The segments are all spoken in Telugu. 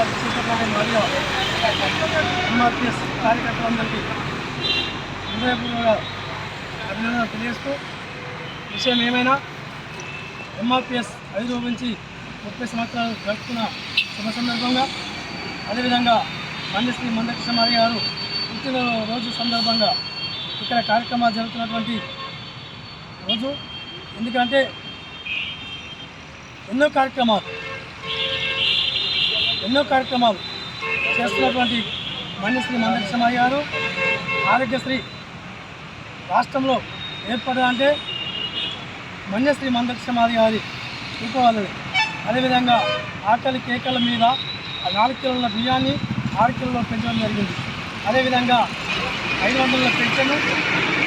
చేసేటువంటి మరియు ఎంఆర్పిఎస్ కార్యకర్తలందరికీ హృదయపూర్వక అభినందన తెలియజేస్తూ విషయం ఏమైనా ఎంఆర్పిఎస్ ఐదు నుంచి ముప్పై సంవత్సరాలు గడుపుతున్న శుభ సందర్భంగా అదేవిధంగా మందశ్రీ మందకృష్ణమారి గారు పుట్టినరోజు సందర్భంగా ఇక్కడ కార్యక్రమాలు జరుగుతున్నటువంటి రోజు. ఎందుకంటే ఎన్నో కార్యక్రమాలు ఎన్నో కార్యక్రమాలు చేస్తున్నటువంటి మన్యశ్రీ మందకృష్ణమారి గారు ఆరోగ్యశ్రీ రాష్ట్రంలో ఏర్పడాలంటే మన్యశ్రీ మందకృష్ణమారి గారి చూపవాలని అదేవిధంగా ఆకలి కేకల మీద ఆ నాలుగు కిలోల బియ్యాన్ని ఆరు కిలోలో పెంచడం జరిగింది. అదేవిధంగా ఐదు వందల పెన్షన్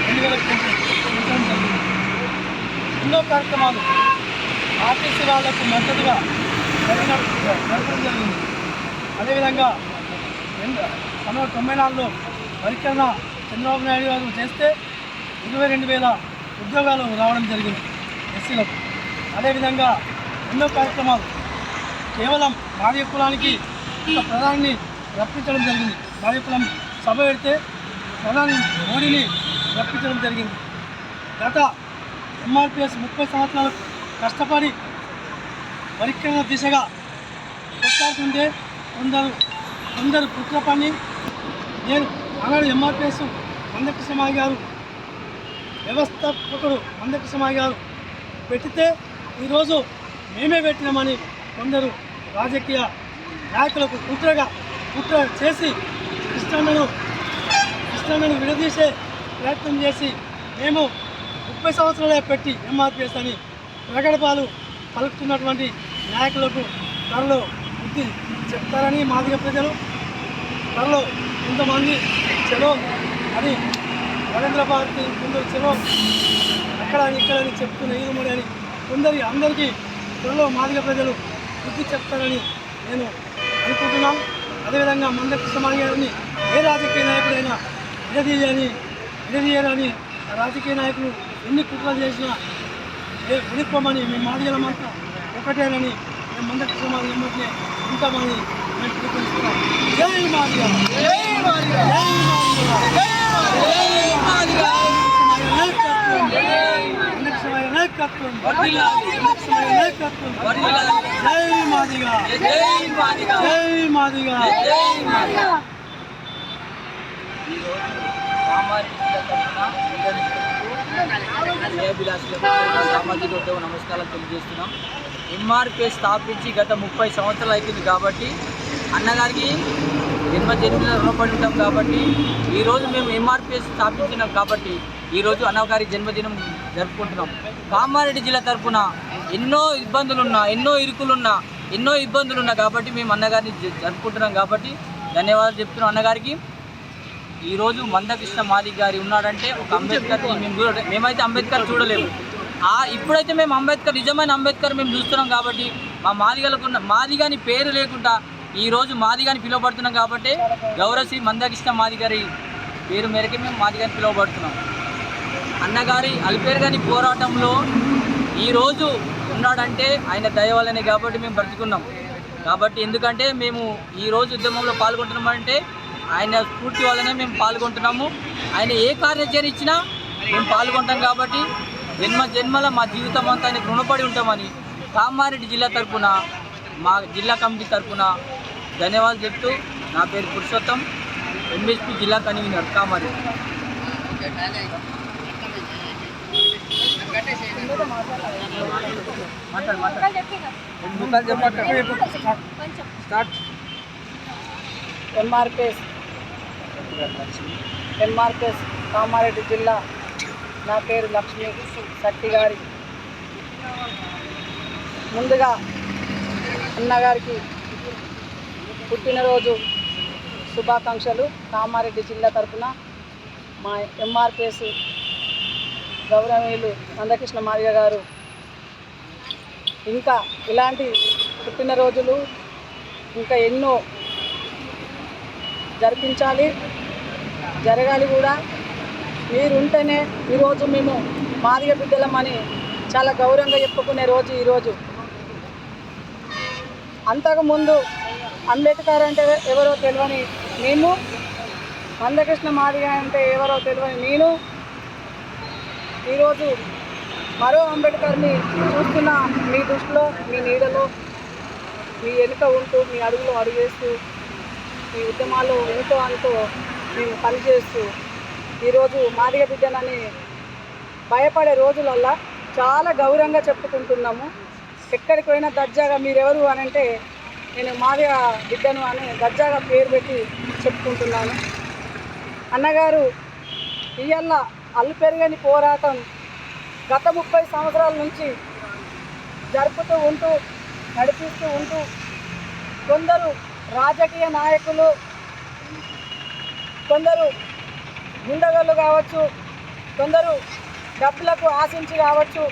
రెండు వేల పెన్షన్ పెంచడం జరిగింది. ఎన్నో కార్యక్రమాలు ఆర్టీసీ వాళ్ళకు మద్దతుగా జరిగిన జరగడం జరిగింది. అదేవిధంగా రెండు పంతొమ్మిది వందల తొంభై నాలుగులో పరికరణ చంద్రబాబు నాయుడు గారు చేస్తే ఇరవై రెండు వేల ఉద్యోగాలు రావడం జరిగింది ఎస్సీలకు. అదేవిధంగా ఎన్నో కార్యక్రమాలు కేవలం మాదిగ కులానికి ప్రధానిని ప్రధాని రప్పించడం జరిగింది. మాదిగ కులం సభ పెడితే ప్రధాని మోడీని రప్పించడం జరిగింది. గత ఎంఆర్పిఎస్ ముప్పై సంవత్సరాలు కష్టపడి పరిక్రమ దిశగా కొట్లాడుతుంటే కొందరు కొందరు కుట్ర పని. నేను ఆనాడు ఎంఆర్పిఎస్ మందకృష్ణమాయి గారు వ్యవస్థాపకుడు మందకృష్ణమాయి గారు పెట్టితే ఈరోజు మేమే పెట్టినామని కొందరు రాజకీయ నాయకులకు కుట్రగా కుట్ర చేసి కృష్ణను కృష్ణను విడదీసే ప్రయత్నం చేసి మేము ముప్పై సంవత్సరాలే పెట్టి ఎంఆర్పిఎస్ అని ప్రగడపాలు పలుకుతున్నటువంటి నాయకులకు త్వరలో బుద్ధి చెప్తారని మాదిగ ప్రజలు త్వరలో కొంతమంది చలో అని రవీంద్ర భారతి కొందరు చలో అక్కడ ఇక్కడ అని చెప్తున్న ఈదుమడి అని కొందరి అందరికీ త్వరలో మాదిగ ప్రజలు బుద్ధి చెప్తారని నేను అనుకుంటున్నాం. అదేవిధంగా మంద కృష్ణమారి గారిని ఏ రాజకీయ నాయకుడైనా విడదీయని విడదీయరని రాజకీయ నాయకులు ఎన్ని కుట్రలు చేసినా ఏ విడిపోమని మేము మాదిగలమంతా ఒకటేనని మేము మంద కృష్ణమారి ఎమ్మటినే పిలుపునిస్తున్నాం జై మాదిగ జై మాదిగ జై మాదిగ నాయకత్వం నాయకత్వం జై మాదిగ జై మాదిగ సామాజిక ఉద్యోగ నమస్కారాలు తెలియజేస్తున్నాం. ఎంఆర్పీ స్థాపించి గత ముప్పై సంవత్సరాలు అవుతుంది కాబట్టి అన్నగారికి జన్మ రుణపడి ఉంటాం కాబట్టి ఈరోజు మేము ఎంఆర్పిఎస్ స్థాపించినాం కాబట్టి ఈరోజు అన్నగారి జన్మదినం జరుపుకుంటున్నాం. కామారెడ్డి జిల్లా తరఫున ఎన్నో ఇబ్బందులున్నా ఎన్నో ఇరుకులున్నా ఎన్నో ఇబ్బందులున్నా కాబట్టి మేము అన్నగారిని జరుపుకుంటున్నాం కాబట్టి ధన్యవాదాలు చెప్తున్నాం అన్నగారికి. ఈరోజు మందకృష్ణ మాదిక్ గారి ఉన్నాడంటే ఒక అంబేద్కర్ మేము చూడ మేమైతే అంబేద్కర్ చూడలేము. ఆ ఇప్పుడైతే మేము అంబేద్కర్ నిజమైన అంబేద్కర్ మేము చూస్తున్నాం కాబట్టి మా మాదిగలకు ఉన్న మాదిగాని పేరు లేకుండా ఈరోజు మాదిగాని పిలువబడుతున్నాం కాబట్టి గౌరవశ్రీ మందకృష్ణ మాది గారి పేరు మేరకే మేము మాదిగాని పిలువబడుతున్నాం. అన్నగారి అల్పేరుగాని పోరాటంలో ఈరోజు ఉన్నాడంటే ఆయన దయ వల్లనే కాబట్టి మేము బ్రతుకున్నాం. కాబట్టి ఎందుకంటే మేము ఈ రోజు ఉద్యమంలో పాల్గొంటున్నామంటే ఆయన స్ఫూర్తి వల్లనే మేము పాల్గొంటున్నాము. ఆయన ఏ కార్యాచరణ ఇచ్చినా మేము పాల్గొంటాం కాబట్టి జన్మ జన్మల మా జీవితం అంతా రుణపడి ఉంటామని కామారెడ్డి జిల్లా తరపున మా జిల్లా కమిటీ తరపున ధన్యవాదాలు చెప్తూ నా పేరు పురుషోత్తం ఎంబీఎస్పీ జిల్లా convener Kamareddy. MRPS MRPS Kamareddy జిల్లా. నా పేరు లక్ష్మి శక్తి గారి. ముందుగా అన్నగారికి పుట్టినరోజు శుభాకాంక్షలు. కామారెడ్డి జిల్లా తరఫున మా ఎంఆర్పిఎస్ గౌరవీయులు నందకృష్ణ మాదిగ గారు. ఇంకా ఇలాంటి పుట్టినరోజులు ఇంకా ఎన్నో జరిపించాలి. జరగాలి కూడా. మీరు ఉంటేనే ఈరోజు మేము మాదిగ బిడ్డలమని చాలా గౌరవంగా చెప్పుకునే రోజు ఈరోజు. అంతకుముందు అంబేద్కర్ అంటే ఎవరో తెలియని మేము మందకృష్ణ మాదిగ అంటే ఎవరో తెలియని నేను ఈరోజు మరో అంబేద్కర్ని చూస్తున్న మీ దృష్టిలో మీ నీడలో మీ వెనుక ఉంటూ మీ అడుగులో అడుగేస్తూ మీ ఉద్యమాల్లో ఎంతో అంతో మేము పనిచేస్తూ ఈరోజు మాదిగ బిడ్డనని భయపడే రోజులల్లా చాలా గౌరవంగా చెప్పుకుంటున్నాము. ఎక్కడికి పోయినా దర్జాగా మీరెవరు అని అంటే నేను మాదిగ బిడ్డను అని దర్జాగా పేరు పెట్టి చెప్పుకుంటున్నాను. అన్నగారు ఇయ్యల్ల అల్లు పెరగని పోరాటం గత ముప్పై సంవత్సరాల నుంచి జరుపుతూ ఉంటూ నడిపిస్తూ ఉంటూ కొందరు రాజకీయ నాయకులు కొందరు గుండగళ్ళు కావచ్చు కొందరు డబ్బులకు ఆశించి కావచ్చు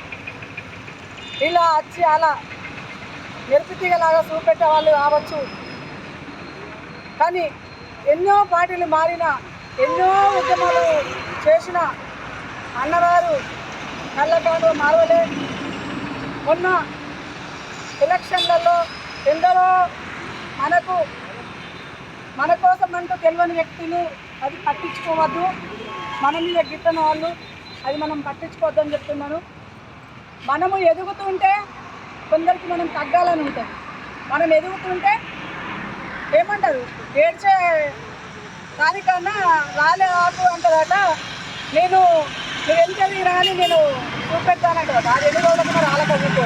ఇలా వచ్చి అలా నెరుపుతీగలాగా చూపెట్టే వాళ్ళు కావచ్చు. కానీ ఎన్నో పార్టీలు మారిన ఎన్నో ఉద్యమాలు చేసిన అన్నగారు కళ్ళకాడు మారవలే. మొన్న ఎలక్షన్లలో ఎందరో మనకు మన కోసం అంటూ తెలియని వ్యక్తులు అది పట్టించుకోవద్దు. మన మీద గిట్టని వాళ్ళు అది మనం పట్టించుకోవద్దని చెప్తున్నాను మనము ఎదుగుతుంటే కొందరికి మనం తగ్గాలని ఉంటుంది. మనం ఎదుగుతుంటే ఏమంటారు? ఏడ్చే దానికన్నా రాలే ఆకు అంటారట. నేను నువ్వు ఎంత రాని నేను చూపెడతానంట అది ఎన్ని రోజులకు రాలకపోతే